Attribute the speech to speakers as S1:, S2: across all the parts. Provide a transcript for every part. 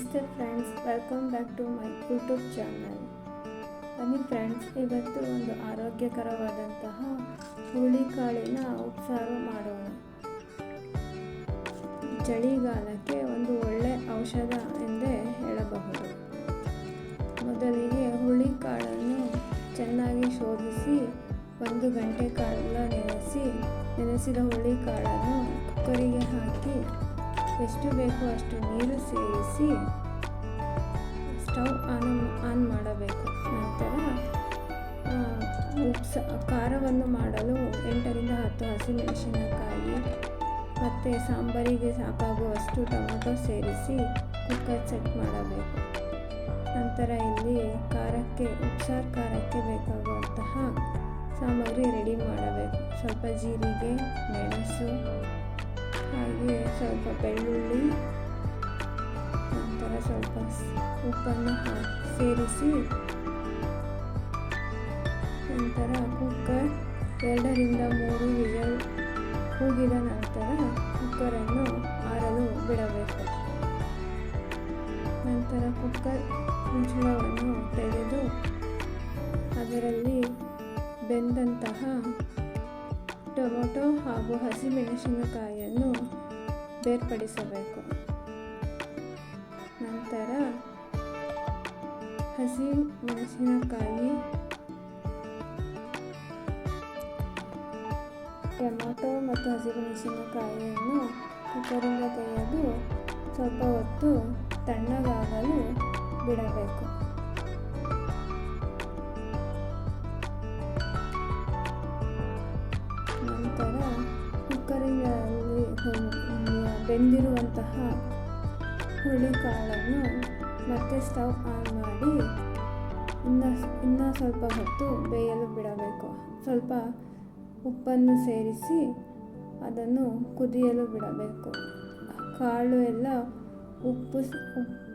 S1: ನಮಸ್ತೆ friends welcome back to my YouTube channel ಬನ್ನಿ friends ಇವತ್ತು ಒಂದು ಆರೋಗ್ಯಕರವಾದಂತಹ ಹುಳಿಕಾಳಿನ ಉಪ್ಸಾರು ಮಾಡೋಣ. ಚಳಿಗಾಲಕ್ಕೆ ಒಂದು ಒಳ್ಳೆ ಔಷಧ ಎಂದೇ ಹೇಳಬಹುದು. ಮೊದಲಿಗೆ ಹುಳಿಕಾಳನ್ನು ಚೆನ್ನಾಗಿ ಶೋಧಿಸಿ, ಒಂದು ಗಂಟೆ ಕಾಲ ನೆನೆಸಿ, ನೆನೆಸಿದ ಹುಳಿಕಾಳನ್ನು ಕುಕ್ಕರಿಗೆ ಹಾಕಿ ಎಷ್ಟು ಬೇಕೋ ಅಷ್ಟು ನೀರು ಸೇರಿಸಿ ಸ್ಟವ್ ಆನ್ ಆನ್ ಮಾಡಬೇಕು. ನಂತರ ಉಪ್ಸ, ಖಾರವನ್ನು ಮಾಡಲು ಎಂಟರಿಂದ ಹತ್ತು ಹಸಿಮೆಣಸಿನಕಾಯಿ ಮತ್ತು ಸಾಂಬಾರಿಗೆ ಸಾಕಾಗುವಷ್ಟು ಟೊಮೆಟೊ ಸೇರಿಸಿ ಕುಕ್ಕರ್ ಸೆಟ್ ಮಾಡಬೇಕು. ನಂತರ ಇಲ್ಲಿ ಖಾರಕ್ಕೆ, ಉಪ್ಸಾರು ಖಾರಕ್ಕೆ ಬೇಕಾಗುವಂತಹ ಸಾಮಗ್ರಿ ರೆಡಿ ಮಾಡಬೇಕು. ಸ್ವಲ್ಪ ಜೀರಿಗೆ, ಮೆಣಸು ಹಾಗೆ ಸ್ವಲ್ಪ ಬೆಳ್ಳುಳ್ಳಿ, ನಂತರ ಸ್ವಲ್ಪ ಉಪ್ಪನ್ನು ಸೇರಿಸಿ, ನಂತರ ಕುಕ್ಕರ್ ಎರಡರಿಂದ ಮೂರು ವಿಜಲ್ ಕೂಗಿದ ನಂತರ ಕುಕ್ಕರನ್ನು ಆರಲು ಬಿಡಬೇಕು. ನಂತರ ಕುಕ್ಕರ್ ಮುಚ್ಚಳವನ್ನು ತೆಗೆದು, ಅದರಲ್ಲಿ ಬೆಂದಂತಹ ಟೊಮೊಟೊ ಹಾಗೂ ಹಸಿಮೆಣಸಿನಕಾಯಿಯನ್ನು ಬೇರ್ಪಡಿಸಬೇಕು. ನಂತರ ಹಸಿ ಮೆಣಸಿನಕಾಯಿ ಟೊಮೊಟೊ ಮತ್ತು ಹಸಿಮೆಣಸಿನಕಾಯಿಯನ್ನು ಕುಕ್ಕರಿಂದ ತೆಗೆದು ಸ್ವಲ್ಪ ಹೊತ್ತು ತಣ್ಣಗಾಗಲು ಬಿಡಬೇಕು. ಬೆಂದಿರುವಂತಹ ಹುಳಿಕಾಳನ್ನು ಮತ್ತೆ ಸ್ಟವ್ ಆನ್ ಮಾಡಿ ಇನ್ನು ಇನ್ನೂ ಸ್ವಲ್ಪ ಹೊತ್ತು ಬೇಯಲು ಬಿಡಬೇಕು. ಸ್ವಲ್ಪ ಉಪ್ಪನ್ನು ಸೇರಿಸಿ ಅದನ್ನು ಕುದಿಯಲು ಬಿಡಬೇಕು. ಕಾಳು ಎಲ್ಲ ಉಪ್ಪು ಉಪ್ಪು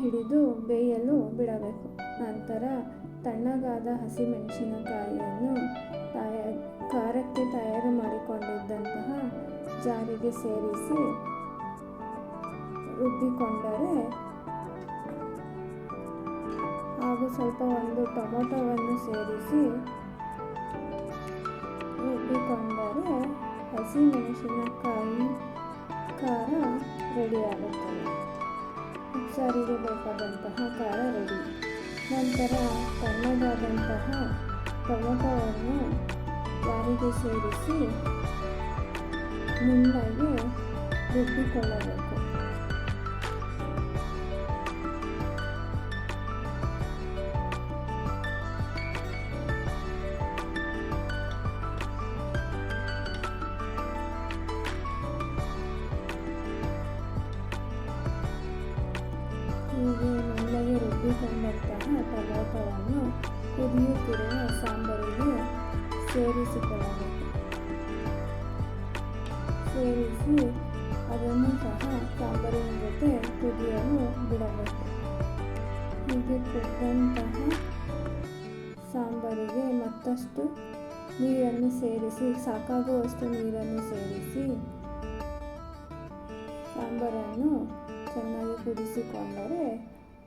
S1: ಹಿಡಿದು ಬೇಯಲು ಬಿಡಬೇಕು. ನಂತರ ತಣ್ಣಗಾದ ಹಸಿಮೆಣಸಿನಕಾಯಿಯನ್ನು ತಯ, ಖಾರಕ್ಕೆ ತಯಾರು ಮಾಡಿಕೊಂಡಿದ್ದಂತಹ ಜಾರಿಗೆ ಸೇರಿಸಿ ರುಬ್ಬಿಕೊಂಡರೆ ಹಾಗೂ ಸ್ವಲ್ಪ ಒಂದು ಟೊಮೊಟೊವನ್ನು ಸೇರಿಸಿ ರುಬ್ಬಿಕೊಂಡರೆ ಹಸಿಮೆಣಸಿನಕಾಯಿ ಖಾರ ರೆಡಿಯಾಗುತ್ತದೆ ಉಪ್ಸಾರಿಗೆ ಬೇಕಾದಂತಹ ಖಾರ ರೆಡಿ. ನಂತರ ತಣ್ಣಗಾದಂತಹ ಟೊಮೊಟೊವನ್ನು ಜಾರಿಗೆ ಸೇರಿಸಿ ನುಣ್ಣಗೆ ರುಬ್ಬಿಕೊಳ್ಳಬೇಕು ಹೀಗೆ ನುಣ್ಣಗೆ ರುಬ್ಬಿಕೊಂಡಂತಹ ಟೊಮೊಟೊವನ್ನು ಕುದಿಯುತ್ತಿರುವ ಸಾಂಬಾರಿಗೆ ಸೇರಿಸಿಕೊಳ್ಳಬೇಕು ಸೇರಿಸಿ ಅದನ್ನು ಸಹ ಸಾಂಬಾರಿನ ಜೊತೆ ಕುದಿಯಲು ಬಿಡಬೇಕು. ಹೀಗೆ ಕುದ್ದಂತಹ ಸಾಂಬಾರಿಗೆ ಮತ್ತಷ್ಟು ನೀರನ್ನು ಸೇರಿಸಿ, ಸಾಕಾಗುವಷ್ಟು ನೀರನ್ನು ಸೇರಿಸಿ, ಸಾಂಬಾರನ್ನು ಚೆನ್ನಾಗಿ ಕುದಿಸಿಕೊಂಡರೆ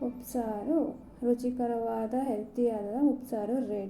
S1: ಉಪ್ಸಾರು ರುಚಿಕರವಾದ ಹೆಲ್ತಿಯಾದ ಉಪ್ಸಾರು ರೆಡಿ